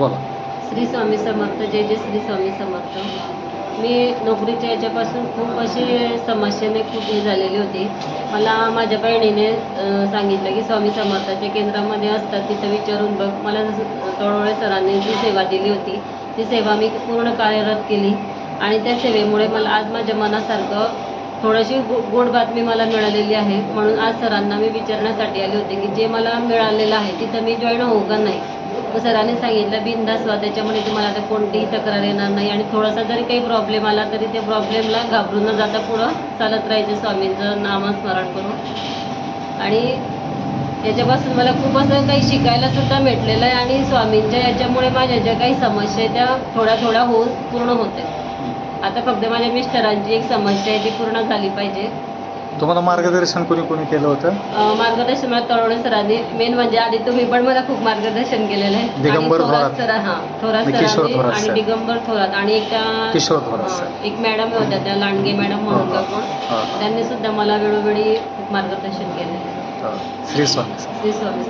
बोला. श्री स्वामी समर्थ जय जय श्री स्वामी समर्थ. मी नोकरीच्या याच्यापासून खूप अशी समस्येने खूप हे झालेली होती. मला माझ्या बहिणीने सांगितलं की स्वामी समर्थाच्या केंद्रामध्ये असतात तिथं विचारून बघ. मला जसं तळवळे सरांनी जी सेवा दिली होती ती सेवा मी पूर्ण कार्यरत केली. आणि त्या सेवेमुळे मला आज माझ्या मनासारखं थोडीशी गो गोड बातमी मला मिळालेली आहे. म्हणून आज सरांना मी विचारण्यासाठी आले होते की जे मला मिळालेलं आहे तिथं मी जॉईन होऊ का नाही? सरांनी सांगितलं बिंदास त्याच्यामुळे तुम्हाला आता कोणतीही तक्रार येणार नाही. आणि थोडासा जरी काही प्रॉब्लेम आला तरी त्या प्रॉब्लेमला घाबरून न जाता पुढं चालत राहायचे स्वामींचं नामस्मरण करून. आणि याच्यापासून मला खूप असं काही शिकायला सुद्धा भेटलेलं आहे आणि स्वामींच्या याच्यामुळे माझ्या ज्या काही समस्या आहे त्या थोड्या थोड्या होऊन पूर्ण होते. आता फक्त माझ्या मिस्टरांची एक समस्या आहे ती पूर्ण झाली पाहिजे. तुम्हाला मार्गदर्शन कोणी कोणी केलं होतं अं, मार्गदर्शन मला तळवणे सरांनी मेन म्हणजे आधी तुम्ही पण मला खूप मार्गदर्शन केलेलं आहे आणि दिगंबर थोरात. सर हां थोरात आणि किशोर सरांनी थोरात आणि सर. दिगंबर थोरात आणि एक त्या किशोर थोरात हां. एक मॅडम होत्या त्या लांडगे मॅडम म्हणून का कोण हां, त्यांनी सुद्धा मला वेळोवेळी खूप मार्गदर्शन केलेलं आहे हां. श्री स्वामी श्री स्वामी.